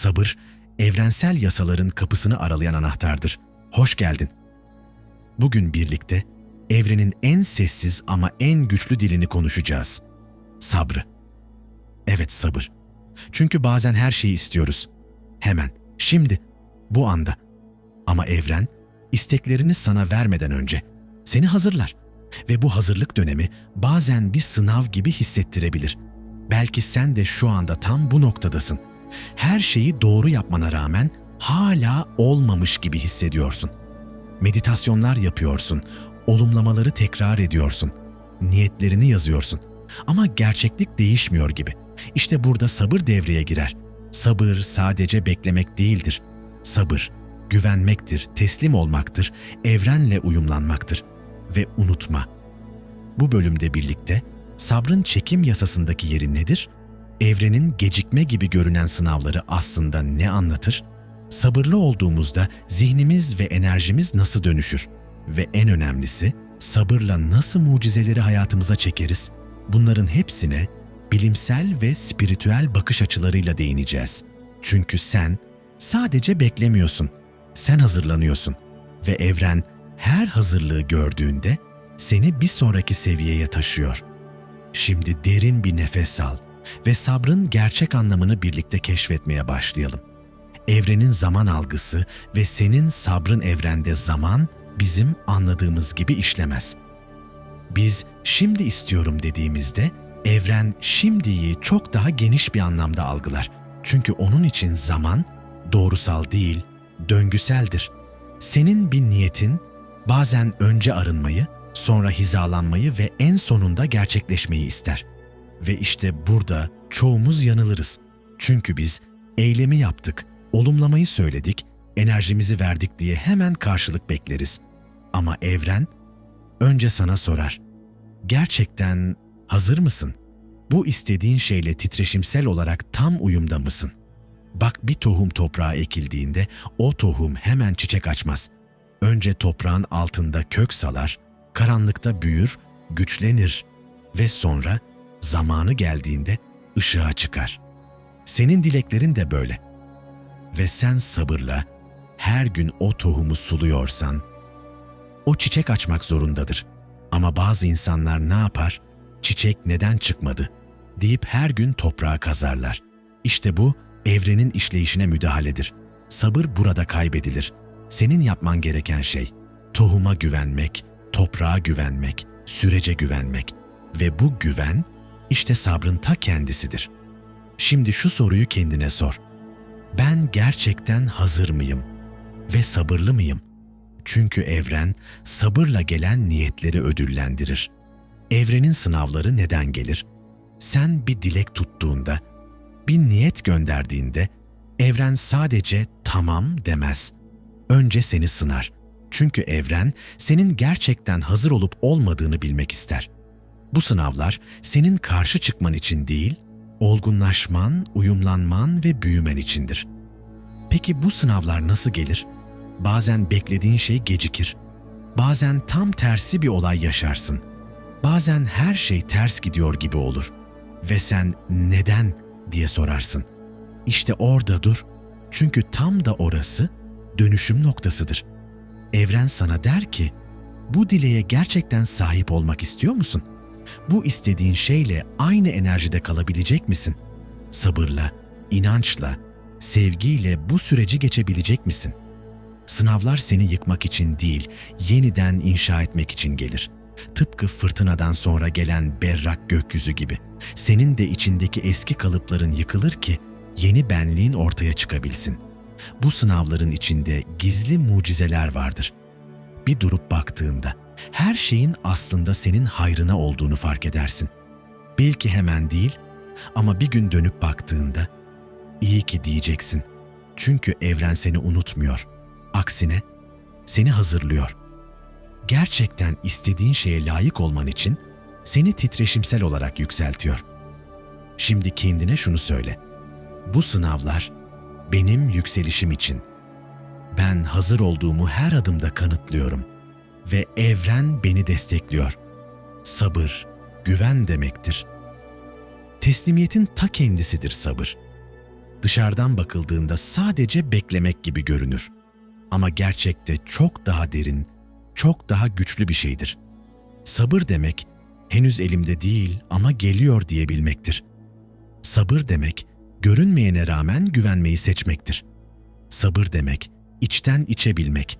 Sabır, evrensel yasaların kapısını aralayan anahtardır. Hoş geldin. Bugün birlikte evrenin en sessiz ama en güçlü dilini konuşacağız. Sabrı. Evet sabır. Çünkü bazen her şeyi istiyoruz. Hemen, şimdi, bu anda. Ama evren isteklerini sana vermeden önce seni hazırlar ve bu hazırlık dönemi bazen bir sınav gibi hissettirebilir. Belki sen de şu anda tam bu noktadasın. Her şeyi doğru yapmana rağmen hala olmamış gibi hissediyorsun. Meditasyonlar yapıyorsun, olumlamaları tekrar ediyorsun, niyetlerini yazıyorsun. Ama gerçeklik değişmiyor gibi. İşte burada sabır devreye girer. Sabır sadece beklemek değildir. Sabır güvenmektir, teslim olmaktır, evrenle uyumlanmaktır. Ve unutma. Bu bölümde birlikte sabrın çekim yasasındaki yeri nedir? Evrenin gecikme gibi görünen sınavları aslında ne anlatır? Sabırlı olduğumuzda zihnimiz ve enerjimiz nasıl dönüşür? Ve en önemlisi sabırla nasıl mucizeleri hayatımıza çekeriz? Bunların hepsine bilimsel ve spiritüel bakış açılarıyla değineceğiz. Çünkü sen sadece beklemiyorsun. Sen hazırlanıyorsun ve evren her hazırlığı gördüğünde seni bir sonraki seviyeye taşıyor. Şimdi derin bir nefes al ve sabrın gerçek anlamını birlikte keşfetmeye başlayalım. Evrenin zaman algısı ve senin sabrın evrende zaman bizim anladığımız gibi işlemez. Biz şimdi istiyorum dediğimizde evren şimdiyi çok daha geniş bir anlamda algılar. Çünkü onun için zaman doğrusal değil, döngüseldir. Senin bir niyetin bazen önce arınmayı, sonra hizalanmayı ve en sonunda gerçekleşmeyi ister. Ve işte burada çoğumuz yanılırız. Çünkü biz eylemi yaptık, olumlamayı söyledik, enerjimizi verdik diye hemen karşılık bekleriz. Ama evren önce sana sorar. Gerçekten hazır mısın? Bu istediğin şeyle titreşimsel olarak tam uyumda mısın? Bak bir tohum toprağa ekildiğinde o tohum hemen çiçek açmaz. Önce toprağın altında kök salar, karanlıkta büyür, güçlenir ve sonra zamanı geldiğinde ışığa çıkar. Senin dileklerin de böyle. Ve sen sabırla her gün o tohumu suluyorsan, o çiçek açmak zorundadır. Ama bazı insanlar ne yapar? Çiçek neden çıkmadı? deyip her gün toprağa kazarlar. İşte bu evrenin işleyişine müdahaledir. Sabır burada kaybedilir. Senin yapman gereken şey tohuma güvenmek, toprağa güvenmek, sürece güvenmek ve bu güven işte sabrın ta kendisidir. Şimdi şu soruyu kendine sor. Ben gerçekten hazır mıyım ve sabırlı mıyım? Çünkü evren sabırla gelen niyetleri ödüllendirir. Evrenin sınavları neden gelir? Sen bir dilek tuttuğunda bir niyet gönderdiğinde evren sadece tamam demez. Önce seni sınar. Çünkü evren senin gerçekten hazır olup olmadığını bilmek ister. Bu sınavlar senin karşı çıkman için değil, olgunlaşman, uyumlanman ve büyümen içindir. Peki bu sınavlar nasıl gelir? Bazen beklediğin şey gecikir. Bazen tam tersi bir olay yaşarsın. Bazen her şey ters gidiyor gibi olur ve sen neden diye sorarsın. İşte orada dur. Çünkü tam da orası dönüşüm noktasıdır. Evren sana der ki, bu dileğe gerçekten sahip olmak istiyor musun? Bu istediğin şeyle aynı enerjide kalabilecek misin? Sabırla, inançla, sevgiyle bu süreci geçebilecek misin? Sınavlar seni yıkmak için değil, yeniden inşa etmek için gelir. Tıpkı fırtınadan sonra gelen berrak gökyüzü gibi.'' senin de içindeki eski kalıpların yıkılır ki yeni benliğin ortaya çıkabilsin. Bu sınavların içinde gizli mucizeler vardır. Bir durup baktığında her şeyin aslında senin hayrına olduğunu fark edersin. Belki hemen değil ama bir gün dönüp baktığında iyi ki diyeceksin. Çünkü evren seni unutmuyor. Aksine seni hazırlıyor. Gerçekten istediğin şeye layık olman için seni titreşimsel olarak yükseltiyor. Şimdi kendine şunu söyle. Bu sınavlar benim yükselişim için. Ben hazır olduğumu her adımda kanıtlıyorum ve evren beni destekliyor. Sabır, güven demektir. Teslimiyetin ta kendisidir sabır. dışarıdan bakıldığında sadece beklemek gibi görünür. Ama gerçekte çok daha derin, çok daha güçlü bir şeydir. Sabır demek henüz elimde değil ama geliyor diyebilmektir. Sabır demek görünmeyene rağmen güvenmeyi seçmektir. Sabır demek içten içe bilmek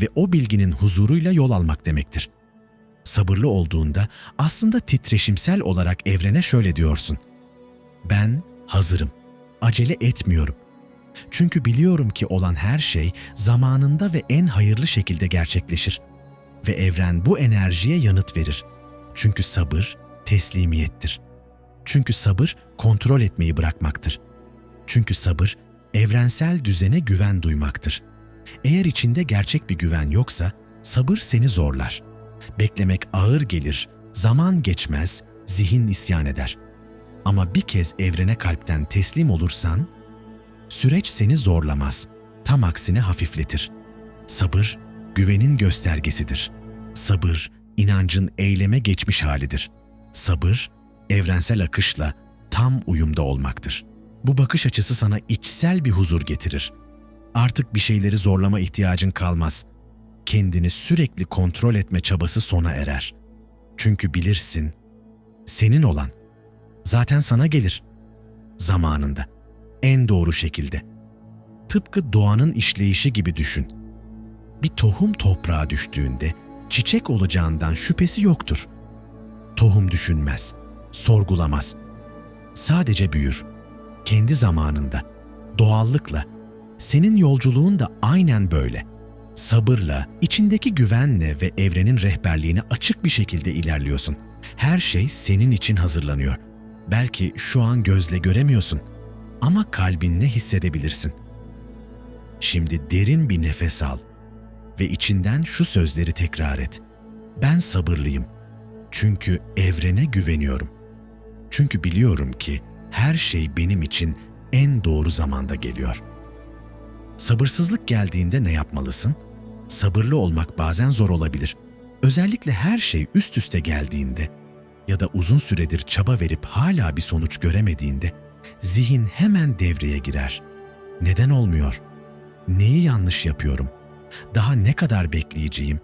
ve o bilginin huzuruyla yol almak demektir. Sabırlı olduğunda aslında titreşimsel olarak evrene şöyle diyorsun. Ben hazırım. Acele etmiyorum. Çünkü biliyorum ki olan her şey zamanında ve en hayırlı şekilde gerçekleşir. Ve evren bu enerjiye yanıt verir. Çünkü sabır teslimiyettir. Çünkü sabır kontrol etmeyi bırakmaktır. Çünkü sabır evrensel düzene güven duymaktır. Eğer içinde gerçek bir güven yoksa sabır seni zorlar. Beklemek ağır gelir, zaman geçmez, zihin isyan eder. Ama bir kez evrene kalpten teslim olursan, süreç seni zorlamaz, tam aksine hafifletir. Sabır, güvenin göstergesidir. Sabır, inancın eyleme geçmiş halidir. Sabır, evrensel akışla tam uyumda olmaktır. Bu bakış açısı sana içsel bir huzur getirir. Artık bir şeyleri zorlama ihtiyacın kalmaz. Kendini sürekli kontrol etme çabası sona erer. Çünkü bilirsin, senin olan zaten sana gelir. Zamanında, en doğru şekilde. Tıpkı doğanın işleyişi gibi düşün. Bir tohum toprağa düştüğünde çiçek olacağından şüphesi yoktur. Tohum düşünmez, sorgulamaz. Sadece büyür. Kendi zamanında, doğallıkla. Senin yolculuğun da aynen böyle. Sabırla, içindeki güvenle ve evrenin rehberliğine açık bir şekilde ilerliyorsun. Her şey senin için hazırlanıyor. Belki şu an gözle göremiyorsun ama kalbinle hissedebilirsin. Şimdi derin bir nefes al ve içinden şu sözleri tekrar et. Ben sabırlıyım. Çünkü evrene güveniyorum. Çünkü biliyorum ki her şey benim için en doğru zamanda geliyor. Sabırsızlık geldiğinde ne yapmalısın? Sabırlı olmak bazen zor olabilir. Özellikle her şey üst üste geldiğinde ya da uzun süredir çaba verip hala bir sonuç göremediğinde zihin hemen devreye girer. Neden olmuyor? Neyi yanlış yapıyorum? Daha ne kadar bekleyeceğim?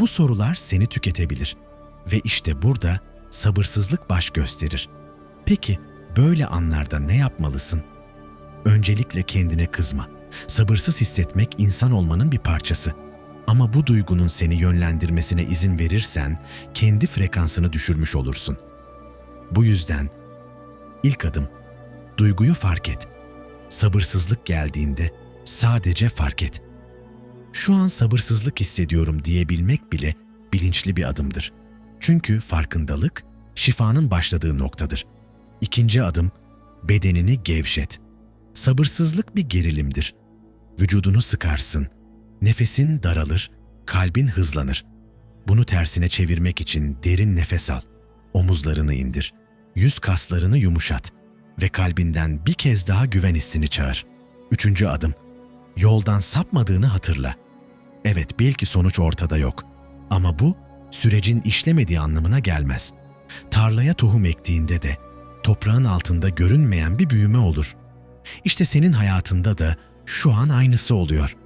Bu sorular seni tüketebilir ve işte burada sabırsızlık baş gösterir. Peki böyle anlarda ne yapmalısın? Öncelikle kendine kızma. Sabırsız hissetmek insan olmanın bir parçası. Ama bu duygunun seni yönlendirmesine izin verirsen kendi frekansını düşürmüş olursun. Bu yüzden ilk adım duyguyu fark et. Sabırsızlık geldiğinde sadece fark et. Şu an sabırsızlık hissediyorum diyebilmek bile bilinçli bir adımdır. Çünkü farkındalık şifanın başladığı noktadır. İkinci adım bedenini gevşet. Sabırsızlık bir gerilimdir. Vücudunu sıkarsın, nefesin daralır, kalbin hızlanır. Bunu tersine çevirmek için derin nefes al. Omuzlarını indir, yüz kaslarını yumuşat ve kalbinden bir kez daha güven hissini çağır. Üçüncü adım, yoldan sapmadığını hatırla. Evet belki sonuç ortada yok ama bu sürecin işlemediği anlamına gelmez. Tarlaya tohum ektiğinde de toprağın altında görünmeyen bir büyüme olur. İşte senin hayatında da şu an aynısı oluyor.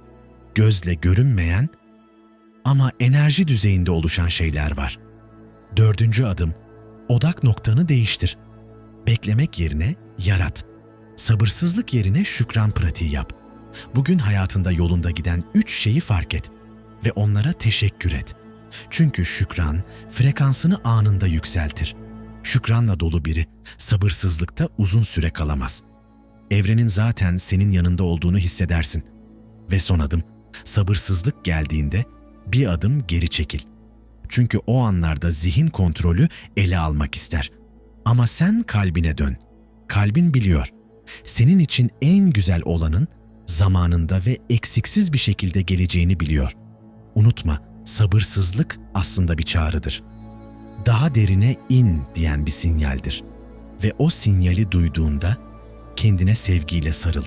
Gözle görünmeyen ama enerji düzeyinde oluşan şeyler var. Dördüncü adım, odak noktanı değiştir. Beklemek yerine yarat. Sabırsızlık yerine şükran pratiği yap. Bugün hayatında yolunda giden üç şeyi fark et ve onlara teşekkür et. Çünkü şükran frekansını anında yükseltir. Şükranla dolu biri sabırsızlıkta uzun süre kalamaz. Evrenin zaten senin yanında olduğunu hissedersin. Ve son adım, sabırsızlık geldiğinde bir adım geri çekil. Çünkü o anlarda zihin kontrolü ele almak ister. Ama sen kalbine dön. Kalbin biliyor. Senin için en güzel olanın zamanında ve eksiksiz bir şekilde geleceğini biliyor. Unutma, sabırsızlık aslında bir çağrıdır. Daha derine in diyen bir sinyaldir. Ve o sinyali duyduğunda kendine sevgiyle sarıl.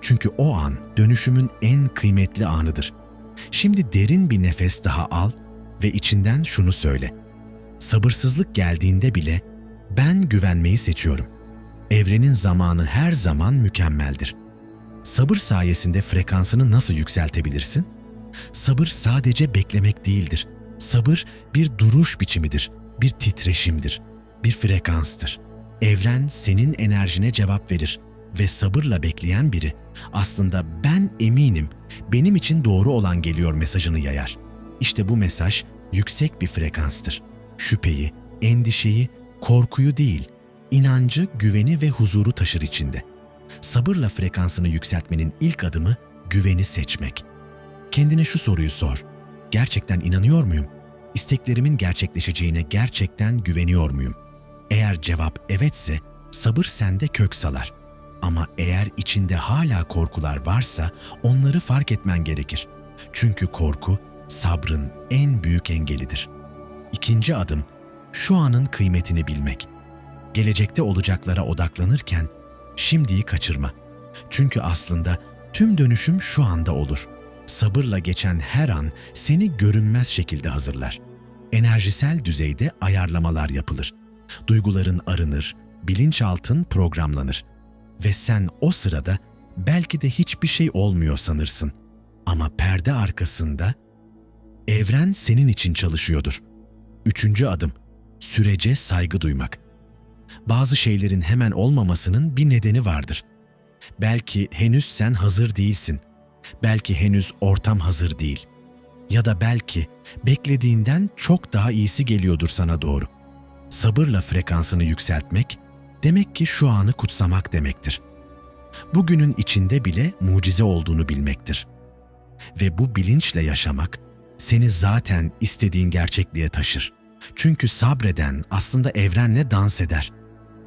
Çünkü o an dönüşümün en kıymetli anıdır. Şimdi derin bir nefes daha al ve içinden şunu söyle. Sabırsızlık geldiğinde bile ben güvenmeyi seçiyorum. Evrenin zamanı her zaman mükemmeldir. Sabır sayesinde frekansını nasıl yükseltebilirsin? Sabır sadece beklemek değildir. Sabır bir duruş biçimidir, bir titreşimdir, bir frekanstır. Evren senin enerjine cevap verir ve sabırla bekleyen biri aslında ben eminim, benim için doğru olan geliyor mesajını yayar. İşte bu mesaj yüksek bir frekanstır. Şüpheyi, endişeyi, korkuyu değil, inancı, güveni ve huzuru taşır içinde. Sabırla frekansını yükseltmenin ilk adımı güveni seçmek. Kendine şu soruyu sor. Gerçekten inanıyor muyum? İsteklerimin gerçekleşeceğine gerçekten güveniyor muyum? Eğer cevap evetse sabır sende kök salar. Ama eğer içinde hala korkular varsa onları fark etmen gerekir. Çünkü korku sabrın en büyük engelidir. İkinci adım şu anın kıymetini bilmek. Gelecekte olacaklara odaklanırken şimdiyi kaçırma. Çünkü aslında tüm dönüşüm şu anda olur. Sabırla geçen her an seni görünmez şekilde hazırlar. Enerjisel düzeyde ayarlamalar yapılır. Duyguların arınır, bilinçaltın programlanır. Ve sen o sırada belki de hiçbir şey olmuyor sanırsın. Ama perde arkasında evren senin için çalışıyordur. Üçüncü adım, sürece saygı duymak. Bazı şeylerin hemen olmamasının bir nedeni vardır. Belki henüz sen hazır değilsin. Belki henüz ortam hazır değil. Ya da belki beklediğinden çok daha iyisi geliyordur sana doğru. Sabırla frekansını yükseltmek demek ki şu anı kutsamak demektir. Bugünün içinde bile mucize olduğunu bilmektir. Ve bu bilinçle yaşamak seni zaten istediğin gerçekliğe taşır. Çünkü sabreden aslında evrenle dans eder.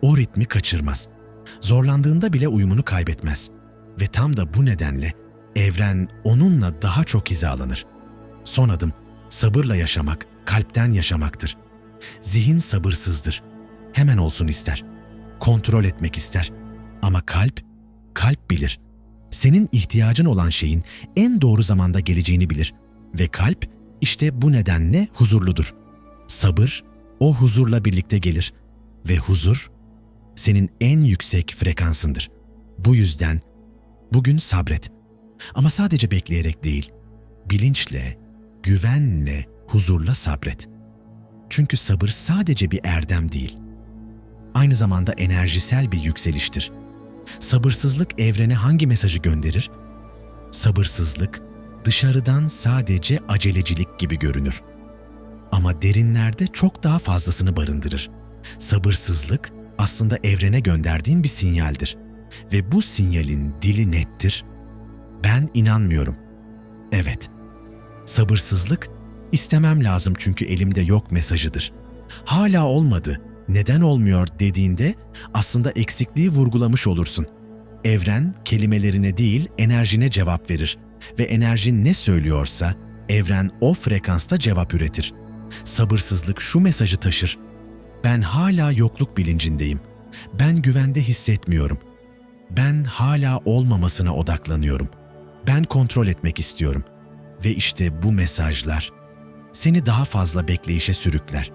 O ritmi kaçırmaz. Zorlandığında bile uyumunu kaybetmez. Ve tam da bu nedenle evren onunla daha çok hizalanır. Son adım sabırla yaşamak, kalpten yaşamaktır. Zihin sabırsızdır. Hemen olsun ister. Kontrol etmek ister. Ama kalp, kalp bilir. Senin ihtiyacın olan şeyin en doğru zamanda geleceğini bilir. Ve kalp işte bu nedenle huzurludur. Sabır o huzurla birlikte gelir ve huzur senin en yüksek frekansındır. Bu yüzden bugün sabret. Ama sadece bekleyerek değil, bilinçle, güvenle, huzurla sabret. Çünkü sabır sadece bir erdem değil. Aynı zamanda enerjisel bir yükseliştir. Sabırsızlık evrene hangi mesajı gönderir? Sabırsızlık dışarıdan sadece acelecilik gibi görünür. Ama derinlerde çok daha fazlasını barındırır. Sabırsızlık aslında evrene gönderdiğin bir sinyaldir. Ve bu sinyalin dili nettir. Ben inanmıyorum. Evet. Sabırsızlık istemem lazım çünkü elimde yok mesajıdır. Hala olmadı, neden olmuyor dediğinde aslında eksikliği vurgulamış olursun. Evren kelimelerine değil enerjine cevap verir ve enerjin ne söylüyorsa evren o frekansta cevap üretir. Sabırsızlık şu mesajı taşır. Ben hala yokluk bilincindeyim. Ben güvende hissetmiyorum. Ben hala olmamasına odaklanıyorum. Ben kontrol etmek istiyorum. Ve işte bu mesajlar seni daha fazla bekleyişe sürükler.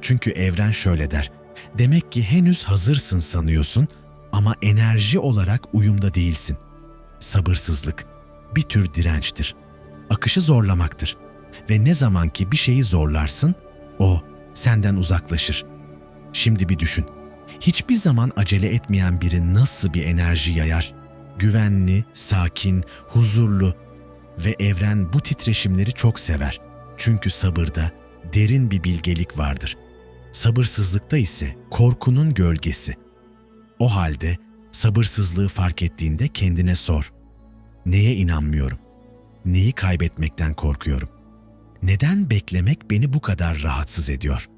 Çünkü evren şöyle der. Demek ki henüz hazırsın sanıyorsun ama enerji olarak uyumda değilsin. Sabırsızlık bir tür dirençtir. Akışı zorlamaktır. Ve ne zaman ki bir şeyi zorlarsın, o senden uzaklaşır. Şimdi bir düşün. Hiçbir zaman acele etmeyen biri nasıl bir enerji yayar? Güvenli, sakin, huzurlu ve evren bu titreşimleri çok sever. Çünkü sabırda derin bir bilgelik vardır. Sabırsızlıkta ise korkunun gölgesi. O halde sabırsızlığı fark ettiğinde kendine sor. Neye inanmıyorum? Neyi kaybetmekten korkuyorum? Neden beklemek beni bu kadar rahatsız ediyor?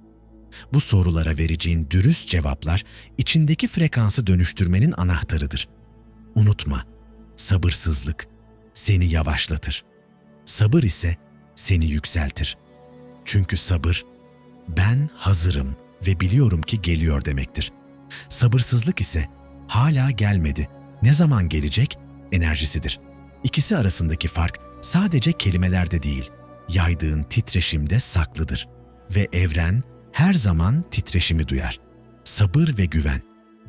Bu sorulara vereceğin dürüst cevaplar içindeki frekansı dönüştürmenin anahtarıdır. Unutma, sabırsızlık seni yavaşlatır. Sabır ise seni yükseltir. Çünkü sabır, ben hazırım ve biliyorum ki geliyor demektir. Sabırsızlık ise hala gelmedi, ne zaman gelecek enerjisidir. İkisi arasındaki fark sadece kelimelerde değil, yaydığın titreşimde saklıdır. Ve evren her zaman titreşimi duyar. Sabır ve güven,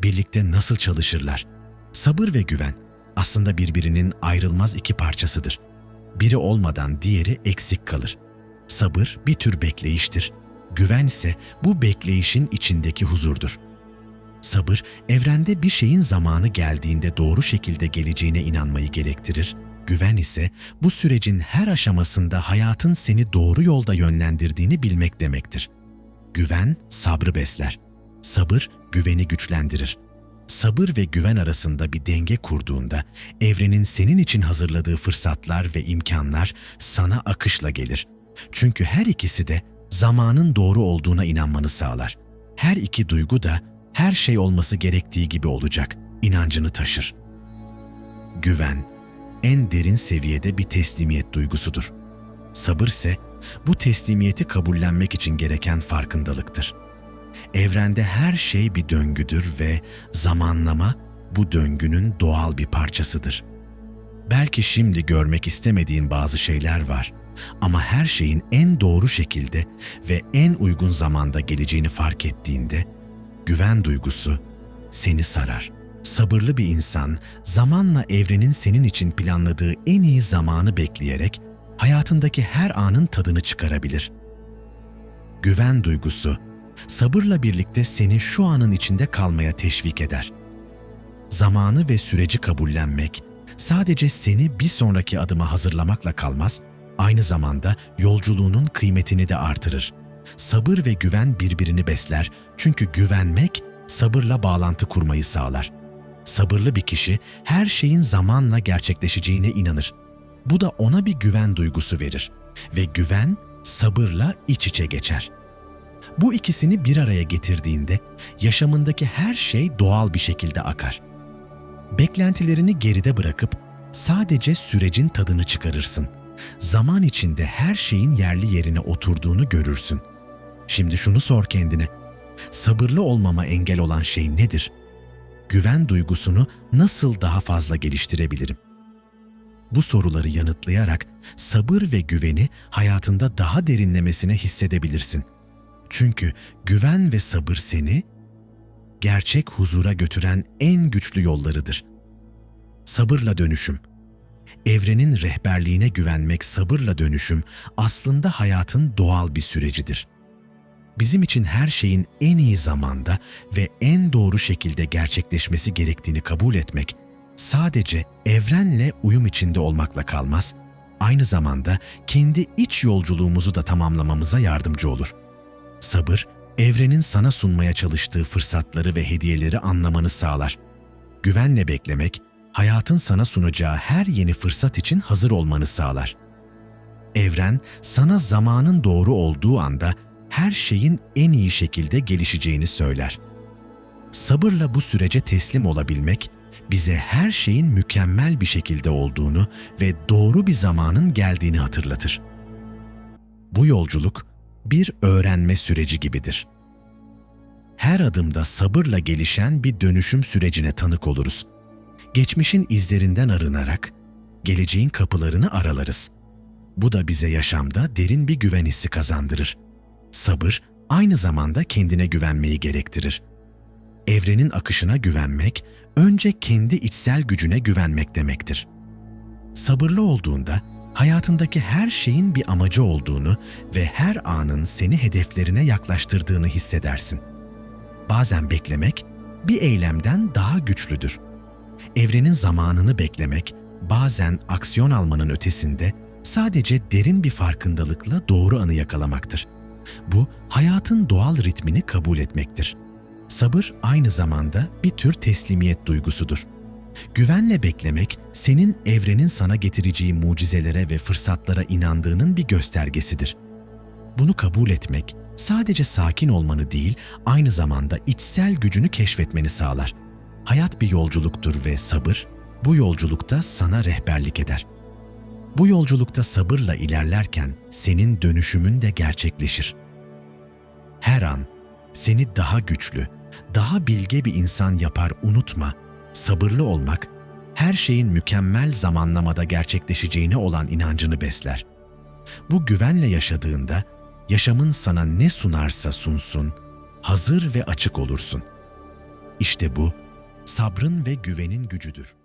birlikte nasıl çalışırlar? Sabır ve güven aslında birbirinin ayrılmaz iki parçasıdır. Biri olmadan diğeri eksik kalır. Sabır bir tür bekleyiştir. Güven ise bu bekleyişin içindeki huzurdur. Sabır, evrende bir şeyin zamanı geldiğinde doğru şekilde geleceğine inanmayı gerektirir. Güven ise bu sürecin her aşamasında hayatın seni doğru yolda yönlendirdiğini bilmek demektir. Güven sabrı besler. Sabır güveni güçlendirir. Sabır ve güven arasında bir denge kurduğunda evrenin senin için hazırladığı fırsatlar ve imkanlar sana akışla gelir. Çünkü her ikisi de zamanın doğru olduğuna inanmanı sağlar. Her iki duygu da her şey olması gerektiği gibi olacak inancını taşır. Güven en derin seviyede bir teslimiyet duygusudur. Sabır ise bu teslimiyeti kabullenmek için gereken farkındalıktır. Evrende her şey bir döngüdür ve zamanlama bu döngünün doğal bir parçasıdır. Belki şimdi görmek istemediğin bazı şeyler var ama her şeyin en doğru şekilde ve en uygun zamanda geleceğini fark ettiğinde güven duygusu seni sarar. Sabırlı bir insan zamanla evrenin senin için planladığı en iyi zamanı bekleyerek hayatındaki her anın tadını çıkarabilir. Güven duygusu sabırla birlikte seni şu anın içinde kalmaya teşvik eder. Zamanı ve süreci kabullenmek sadece seni bir sonraki adıma hazırlamakla kalmaz, aynı zamanda yolculuğunun kıymetini de artırır. Sabır ve güven birbirini besler çünkü güvenmek sabırla bağlantı kurmayı sağlar. Sabırlı bir kişi her şeyin zamanla gerçekleşeceğine inanır. Bu da ona bir güven duygusu verir ve güven sabırla iç içe geçer. Bu ikisini bir araya getirdiğinde yaşamındaki her şey doğal bir şekilde akar. Beklentilerini geride bırakıp sadece sürecin tadını çıkarırsın. Zaman içinde her şeyin yerli yerine oturduğunu görürsün. Şimdi şunu sor kendine. Sabırlı olmama engel olan şey nedir? Güven duygusunu nasıl daha fazla geliştirebilirim? Bu soruları yanıtlayarak sabır ve güveni hayatında daha derinlemesine hissedebilirsin. Çünkü güven ve sabır seni gerçek huzura götüren en güçlü yollarıdır. Sabırla dönüşüm. Evrenin rehberliğine güvenmek sabırla dönüşüm aslında hayatın doğal bir sürecidir. Bizim için her şeyin en iyi zamanda ve en doğru şekilde gerçekleşmesi gerektiğini kabul etmek sadece evrenle uyum içinde olmakla kalmaz, aynı zamanda kendi iç yolculuğumuzu da tamamlamamıza yardımcı olur. Sabır, evrenin sana sunmaya çalıştığı fırsatları ve hediyeleri anlamanı sağlar. Güvenle beklemek, hayatın sana sunacağı her yeni fırsat için hazır olmanı sağlar. Evren, sana zamanın doğru olduğu anda her şeyin en iyi şekilde gelişeceğini söyler. Sabırla bu sürece teslim olabilmek, bize her şeyin mükemmel bir şekilde olduğunu ve doğru bir zamanın geldiğini hatırlatır. Bu yolculuk bir öğrenme süreci gibidir. Her adımda sabırla gelişen bir dönüşüm sürecine tanık oluruz. Geçmişin izlerinden arınarak geleceğin kapılarını aralarız. Bu da bize yaşamda derin bir güven hissi kazandırır. Sabır aynı zamanda kendine güvenmeyi gerektirir. Evrenin akışına güvenmek, önce kendi içsel gücüne güvenmek demektir. Sabırlı olduğunda hayatındaki her şeyin bir amacı olduğunu ve her anın seni hedeflerine yaklaştırdığını hissedersin. Bazen beklemek bir eylemden daha güçlüdür. Evrenin zamanını beklemek bazen aksiyon almanın ötesinde sadece derin bir farkındalıkla doğru anı yakalamaktır. Bu hayatın doğal ritmini kabul etmektir. Sabır aynı zamanda bir tür teslimiyet duygusudur. Güvenle beklemek, senin evrenin sana getireceği mucizelere ve fırsatlara inandığının bir göstergesidir. Bunu kabul etmek, sadece sakin olmanı değil, aynı zamanda içsel gücünü keşfetmeni sağlar. Hayat bir yolculuktur ve sabır, bu yolculukta sana rehberlik eder. Bu yolculukta sabırla ilerlerken senin dönüşümün de gerçekleşir. Her an seni daha güçlü, daha bilge bir insan yapar unutma. Sabırlı olmak her şeyin mükemmel zamanlamada gerçekleşeceğine olan inancını besler. Bu güvenle yaşadığında yaşamın sana ne sunarsa sunsun, hazır ve açık olursun. İşte bu, sabrın ve güvenin gücüdür.